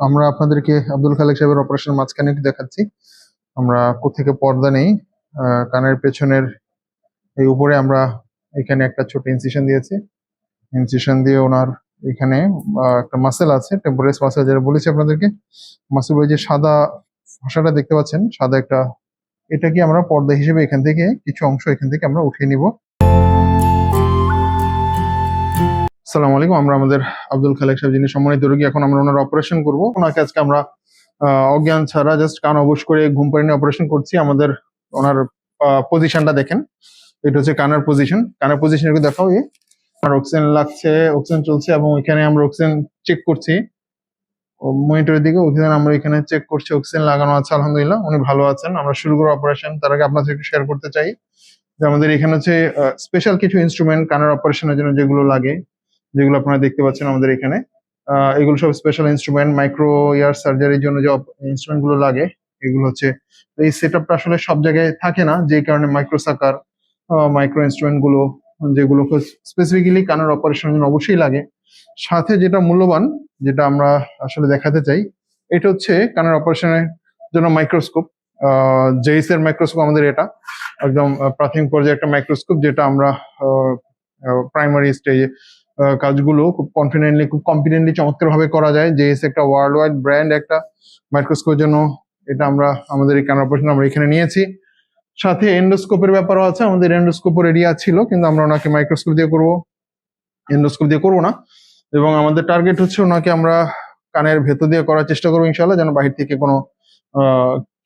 আমরা আপনাদেরকে আব্দুল খালেক সাহেবের অপারেশন মাঝখানে দেখাচ্ছি। আমরা কোথেকে পর্দা নেই কানের পেছনের এই উপরে আমরা এখানে একটা ছোট ইনসিশন দিয়েছি। ইনসিশন দিয়ে ওনার এখানে একটা মাসেল আছে টেম্পোরাস মাসেল যেটা বলেছি আপনাদেরকে। মাসেল যে সাদা ভাষাটা দেখতে পাচ্ছেন, সাদা একটা এটাকে আমরা পর্দা হিসেবে এখান থেকে কিছু অংশ এখান থেকে আমরা উঠিয়ে নিব। আসসালামু আলাইকুম। আমরা আমাদের আব্দুল খালেক সাহেব যিনি সম্মানিত রোগী, এখন আমরা ওনার অপারেশন করব। ওনাকে আজকে আমরা অজ্ঞান ছাড়া জাস্ট কান অবশ করে ঘুম পাড়ি নিয়ে অপারেশন করছি। আমাদের ওনার পজিশনটা দেখেন। এটা হচ্ছে কানের পজিশন কানের পজিশন একটু দেখাও এই। আর অক্সিজেন লাগছে অক্সিজেন চলছে এবং এখানে আমরা অক্সিজেন চেক করছি। মনিটরের দিকে অক্সিজেন আমরা এখানে চেক করছি। অক্সিজেন লাগানো আছে, আলহামদুলিল্লাহ। উনি ভালো আছেন। আমরা শুরু করব অপারেশন তার আগে আপনাদের একটু শেয়ার করতে চাই যে আমাদের এখানে হচ্ছে স্পেশাল কিছু ইনস্ট্রুমেন্ট কানের অপারেশনের জন্য যেগুলো লাগে। যেগুলো আপনারা দেখতে পাচ্ছেন আমাদের এখানে। এগুলো সব স্পেশাল ইনস্ট্রুমেন্ট মাইক্রো ইয়ার সার্জারির জন্য যে ইনস্ট্রুমেন্টগুলো লাগে, এগুলো হচ্ছে এই সেট আসলে সব জায়গায় থাকে না, যে কারণে মাইক্রো সাকার মাইক্রো ইনস্ট্রুমেন্টগুলো যেগুলো স্পেসিফিক্যালি কানের অপারেশনের জন্য অবশ্যই লাগে। সাথে যেটা মূল্যবান, যেটা আমরা আসলে দেখাতে চাই, এটা হচ্ছে কানের অপারেশনের জন্য মাইক্রোস্কোপ জেইস এর মাইক্রোস্কোপ আমাদের এটা। একদম প্রাথমিক পর্যায়ে একটা মাইক্রোস্কোপ যেটা আমরা প্রাইমারি স্টেজে কাজগুলো খুব কনফিডেন্টলি খুব কম্পিটেন্টলি চমৎকার ভাবে করা যায়। জেএস একটা ওয়ার্ল্ড ওয়াইড ব্র্যান্ড একটা মাইক্রোস্কোপের জন্য এটা আমরা, আমাদের এই কান অপারেশন আমরা এখানে নিয়েছি। সাথে এন্ডোস্কোপের ব্যাপারও আছে, আমাদের এন্ডোস্কোপও এরিয়া ছিল, কিন্তু আমরা ওনাকে মাইক্রোস্কোপ দিয়ে করব। এন্ডোস্কোপ দিয়ে করব না। এবং আমাদের টার্গেট হচ্ছে ওনাকে আমরা কানের ভেতর দিয়ে করার চেষ্টা করব ইনশাল্লাহ যেন বাহির থেকে কোনো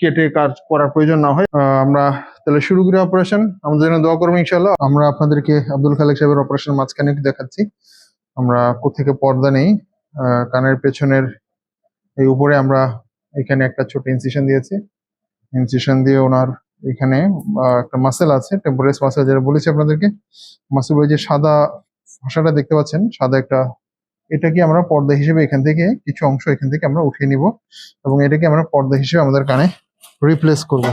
কেটে কাজ করার প্রয়োজন না হয়। আমরা তাহলে শুরু করি অপারেশন আমাদের জন্য দোয়া করব ইনশাল্লাহ আমরা আপনাদেরকে আব্দুল খালেক সাহেবের অপারেশন মাঝখানে দেখাচ্ছি। আমরা কোথেকে পর্দা নেই। কানের পেছনের এই উপরে আমরা এখানে একটা ছোট ইনসিশন দিয়েছি। ইনসিশন দিয়ে ওনার এখানে একটা মাসেল আছে টেম্পোরাস মাসেল যেটা বলেছি আপনাদেরকে। মাসেল ওই যে সাদা ভাষাটা দেখতে পাচ্ছেন। সাদা একটা, এটাকে আমরা পর্দা হিসেবে এখান থেকে কিছু অংশ এখান থেকে আমরা উঠিয়ে নিব। এবং এটাকে আমরা পর্দা হিসেবে আমাদের কানে রিপ্লেস করব।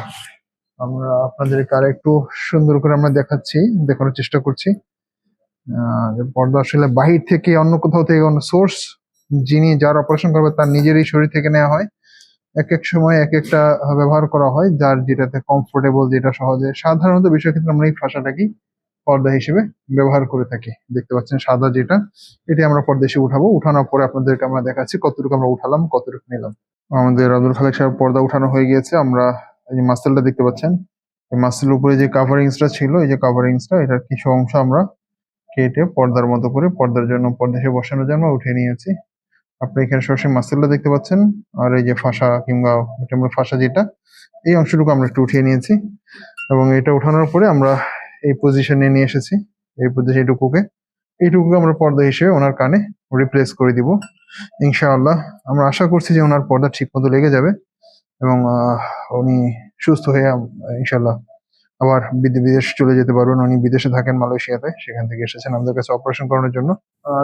আমরা আপনাদের কারে একটু সুন্দর করে আমরা দেখাচ্ছি, দেখানোর চেষ্টা করছি। পর্দা আসলে বাহির থেকে অন্য কোথাও থেকে অন্য সোর্স যিনি যার অপারেশন করবে তার নিজেরই শরীর থেকে নেওয়া হয়। এক এক সময় এক একটা ব্যবহার করা হয়, যার যেটাতে কমফোর্টেবল যেটা সহজে। সাধারণত বিষয় ক্ষেত্রে আমরা এই ভাষাটাকেই পর্দা হিসেবে ব্যবহার করে থাকি। দেখতে পাচ্ছেন সাদা যেটা, এটি আমরা পর্দা হিসেবে উঠাবো। উঠানোর পরে আপনাদেরকে আমরা দেখাচ্ছি কতটুকু আমরা উঠালাম, কতটুকু নিলাম। আমাদের আব্দুল খালেক সাহেব পর্দা উঠানো হয়ে গিয়েছে। আমরা এই যে মাসেলটা দেখতে পাচ্ছেন। এই মাসেলের উপরে যে কাভারিংসটা ছিল, এই যে কাভারিংসটা এটার কিছু অংশ আমরা কেটে পর্দার মতো করে পর্দার জন্য, পর্দা হিসেবে বসানোর জন্য উঠিয়ে নিয়েছি। আপনি এখানে সরাসরি মাসেলটা দেখতে পাচ্ছেন। আর এই যে ফাঁসা কিংবা আমরা ফাঁসা যেটা, এই অংশটুকু আমরা একটু উঠিয়ে নিয়েছি। এবং এটা উঠানোর পরে আমরা এই পজিশনে নিয়ে এসেছি। এই পজিশন এইটুকুকে এইটুকুকে আমরা পর্দা হিসেবে ওনার কানে রিপ্লেস করে দিব। ইনশাআল্লাহ, আমরা আশা করছি যে ওনার পর্দা ঠিক মতো লেগে যাবে এবং উনি সুস্থ হয়ে, ইনশাআল্লাহ আবার বিদে- বিদেশ চলে যেতে পারবেন। উনি বিদেশে থাকেন মালয়েশিয়াতে, সেখান থেকে এসেছেন আমাদের কাছে অপারেশন করানোর জন্য।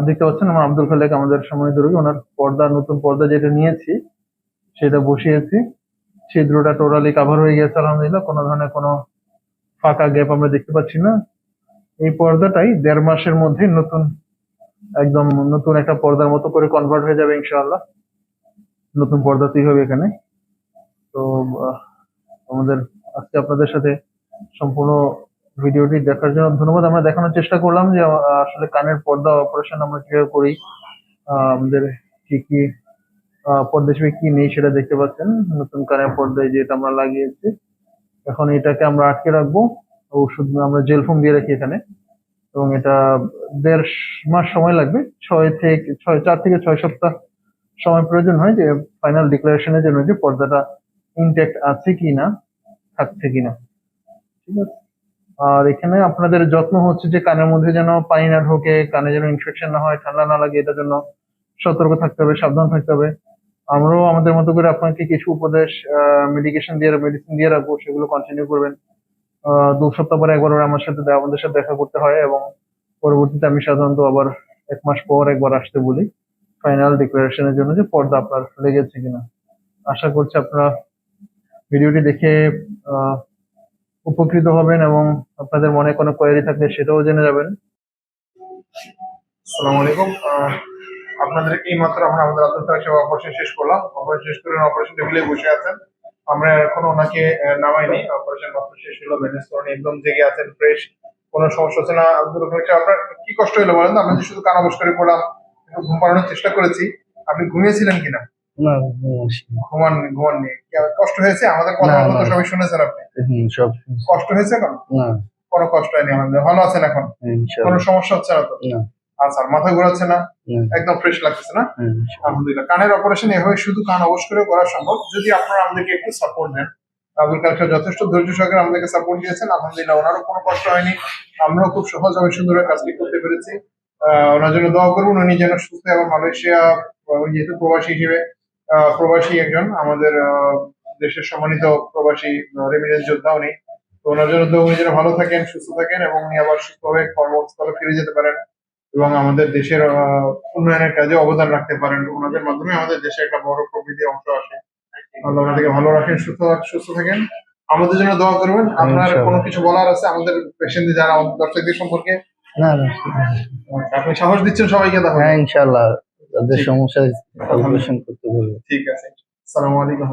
দেখতে পাচ্ছেন আমার আব্দুল খালেক আমাদের সম্মানিত রোগী। ওনার পর্দা, নতুন পর্দা যেটা নিয়েছি, সেটা বসিয়েছি। ছিদ্রটা টোটালি কাভার হয়ে গেছে, আলহামদুলিল্লাহ। কোনো ধরনের কোনো ফাঁকা গ্যাপ আমরা দেখতে পাচ্ছি না। এই পর্দাটাই দেড় মাসের মধ্যে নতুন, একদম নতুন একটা পর্দার মতো করে কনভার্ট হয়ে যাবে ইনশাআল্লাহ। নতুন পর্দা তৈরি হবে এখানে। তো আমাদের আজকে আপনাদের সাথে সম্পূর্ণ ভিডিওটি দেখার জন্য ধন্যবাদ। আমরা দেখানোর চেষ্টা করলাম যে আসলে কানের পর্দা অপারেশন আমরা কীভাবে করি আমাদের কি কি পর্দা হিসেবে কি নেই সেটা দেখতে পাচ্ছেন। নতুন কানের পর্দায় যেটা আমরা লাগিয়েছি, এখন এটাকে আমরা আটকে রাখব। ওষুধ আমরা জেল ফোম দিয়ে রাখি এখানে। এবং এটা দেড় মাস সময় লাগবে। ছয় থেকে, ছয়, চার থেকে ছয় সপ্তাহ সময় প্রয়োজন হয় যে ফাইনাল ডিক্লারেশনের জন্য যে পর্দাটা ইনটেক্ট আছে কি না থাকছে কিনা। ঠিক আছে? আর এখানে আপনাদের যত্ন হচ্ছে যে কানের মধ্যে যেন পানি না ঢোকে, কানে যেন ইনফেকশন না হয়, ঠান্ডা না লাগে, এটার জন্য সতর্ক থাকতে হবে, সাবধান থাকতে হবে। আমরাও আমাদের মতো করে আপনাকে কিছু উপদেশ মেডিকেশন দিয়ে মেডিসিন দিয়ে রাখব, সেগুলো কন্টিনিউ করবেন। দু সপ্তাহ পরে একবার ওরা আমার সাথে আমাদের সাথে দেখা করতে হয় এবং পরবর্তীতে আমি সাধারণত আবার এক মাস পর একবার আসতে বলি ফাইনাল ডিক্লারেশনের জন্য যে পর্দা আপনার লেগেছে কিনা। আশা করছি আপনারা ভিডিওটি দেখে উপকৃত হবেন এবং আপনাদের মনে কোনো কোয়েরি থাকলে সেটাও জেনে যাবেন। আসসালামু আলাইকুম। আপনাদের এই মাত্র আমরা আমাদের খালেক সাহেব অপারেশন শেষ করলাম। অপারেশন শেষ করে অপারেশন টেবিলে বসে আছেন। আমরা এখন ওনাকে নামাইনি। অপারেশন মাত্র শেষ হলো ব্যালেন্স করেন একদম জেগে আছেন ফ্রেশ কোনো সমস্যা হচ্ছে না। আব্দুল আপনার কি কষ্ট হলো বলেন তো? আমরা যে শুধু কানা বস করে পড়লাম ঘুম পাড়ানোর চেষ্টা করেছি। আপনি ঘুমিয়েছিলেন কিনা? না। ঘুমান ঘুমান কষ্ট হয়েছে? আমাদের কথা তো। সবাই শুনেছেন আপনি। সব কষ্ট হয়েছে এখন? না। কোনো কষ্ট হয়নি আমাদের। ভালো আছেন এখন? কোনো সমস্যা হচ্ছে না তো? না। আচ্ছা মাথা ঘোরাচ্ছে না একদম ফ্রেশ লাগতেছে না? হুম, আলহামদুলিল্লাহ। কানের অপারেশন এভাবে শুধু কান অবশ করে করা সম্ভব। যদি আপনারা আমাদেরকে একটু সাপোর্ট দেন আবুল সাহেব যথেষ্ট ধৈর্য সহকারে আমাদেরকে সাপোর্ট দিয়েছেন। আলহামদুলিল্লাহ ওনারও কোনো কষ্ট হয়নি। আমরাও খুব সহজভাবে সুন্দর কাজটি করতে পেরেছি। ওনার জন্য দোয়া করুন উনি যেন সুস্থ এবং মালয়েশিয়া উনি যেহেতু প্রবাসী হিসেবে প্রবাসী একজন আমাদের আহ, দেশের সম্মানিত প্রবাসী রেমিডেন্স যোদ্ধা উনি। তো ওনার জন্য দোয়া উনি যেন ভালো থাকেন সুস্থ থাকেন এবং উনি আবার সুস্থভাবে কর্মস্থলে ফিরে যেতে পারেন। এবং আমাদের দেশের উন্নয়নের কাজে অবদান রাখতে পারেন ওনাদের মাধ্যমে। আমাদের দেশে একটা বড় প্রবৃদ্ধির অংশ আসে আল্লাহ ওনাদেরকে ভালো রাখেন সুস্থ সুস্থ থাকেন। আমাদের জন্য দোয়া করবেন। আপনার কোনো কিছু বলার আছে আমাদের পেশেন্টদের যারা আমাদের দর্শকদের সম্পর্কে? না না। আপনি সাহস দিচ্ছেন সবাইকে তাহলে? হ্যাঁ ইনশাআল্লাহ। তাদের। সমস্যা করতে বলব ঠিক আছে। সালামু আলাইকুম।